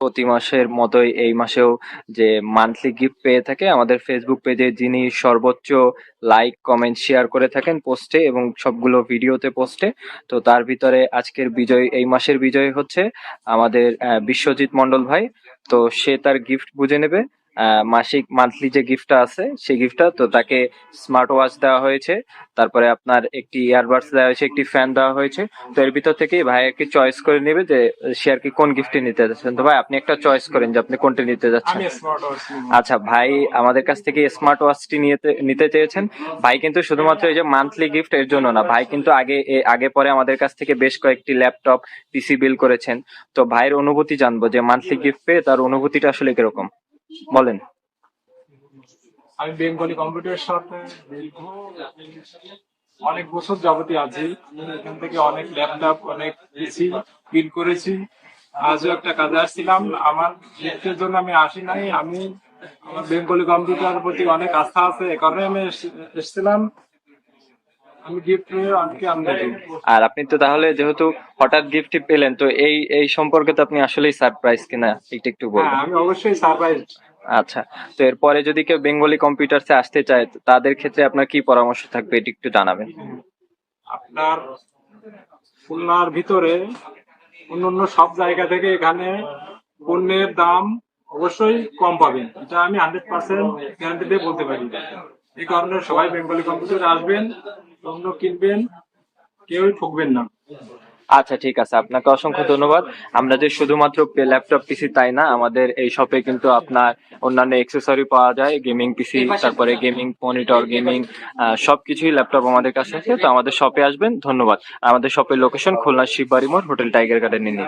প্রতি মাসের মতোই এই মাসেও যে মান্থলি গিফট পেয়ে থাকে, আমাদের ফেসবুক পেজে যিনি সর্বোচ্চ লাইক কমেন্ট শেয়ার করে থাকেন পোস্টে এবং সবগুলো ভিডিওতে পোস্টে তো তার ভিতরে আজকের বিজয়, এই মাসের বিজয় হচ্ছে আমাদের বিশ্বজিৎ মন্ডল ভাই। তো সে তার গিফট বুঝে নেবে। মাসিক মান্থলি যে গিফটটা আছে সেই গিফটটা তো তাকে স্মার্ট ওয়াচ দেওয়া হয়েছে। তারপরে আপনার একটি ইয়ারবাডস দেওয়া হয়েছে একটি ফ্যান দেওয়া হয়েছে। তো এর ভিতর থেকেই ভাই একটি চয়েস করে নেবে যে সে আর কি কোন গিফটটি নিতে যাচ্ছেন। তো ভাই আপনি একটা চয়েস করেন যে আপনি কোনটি নিতে যাচ্ছেন। আমি স্মার্ট ওয়াচ আচ্ছা ভাই আমাদের কাছ থেকে স্মার্ট ওয়াচটি নিতে নিতে চেয়েছেন। ভাই কিন্তু শুধুমাত্র এই যে মান্থলি গিফট এর জন্য না ভাই কিন্তু আগে আগে পরে আমাদের কাছ থেকে বেশ কয়েকটি ল্যাপটপ পিসি বিল করেছেন। তো ভাইয়ের অনুভূতি জানব যে মান্থলি গিফট পেয়ে তার অনুভূতিটা আসলে কীরকম? বলেন। আমি বেঙ্গলি কম্পিউটারের সাথে দীর্ঘ অনেক বছর যাবতীয় আছি। এখান থেকে অনেক ল্যাপটপ, অনেক পিসি বিল করেছি। আজও একটা কাজে আসছিলাম। আমার নৃত্যের জন্য আমি আসি নাই। আমি আমার বেঙ্গলি কম্পিউটার প্রতি অনেক আস্থা আছে। এ কারণে আমি এস- এসেছিলাম আমি গিফট নিয়ে অনেকে আমদানি আর আপনি তো তাহলে যেহেতু হঠাৎ গিফট পেলেন তো এই এই সম্পর্কে তো আপনি আসলেই সারপ্রাইজ কিনা একটু একটু হ্যাঁ বলবেন আমি অবশ্যই সারপ্রাইজ আচ্ছা তো এরপরে যদি কেউ বেঙ্গলি কম্পিউটারসে আসতে চায় তাদের ক্ষেত্রে আপনার কি পরামর্শ থাকবে এটি একটু জানাবেন। আপনার খুলনার ভিতরে অন্য অন্য সব জায়গা থেকে এখানে পণ্যের দাম অবশ্যই কম পাবেন। এটা আমি হান্ড্রেড পার্সেন্ট গ্যারান্টি দিয়ে বলতে পারি। এই কারণে সবাই বেঙ্গলি কম্পিউটার আসবেন। কিনবেন, কেউই ঠকবেন না। আচ্ছা ঠিক আছে। আপনাকে অসংখ্য ধন্যবাদ। আমরা যে শুধুমাত্র ল্যাপটপ, পিসি তাই না? আমাদের এই শপে কিন্তু আপনার অন্যান্য এক্সেসরি পাওয়া যায় গেমিং পিসি তারপরে গেমিং মনিটর গেমিং সবকিছুই ল্যাপটপ আমাদের কাছে আছে। তো আমাদের শপে আসবেন। ধন্যবাদ। আমাদের শপের লোকেশন খুলনা শিববাড়ি মোড়, হোটেল টাইগার গার্ডেন নিচে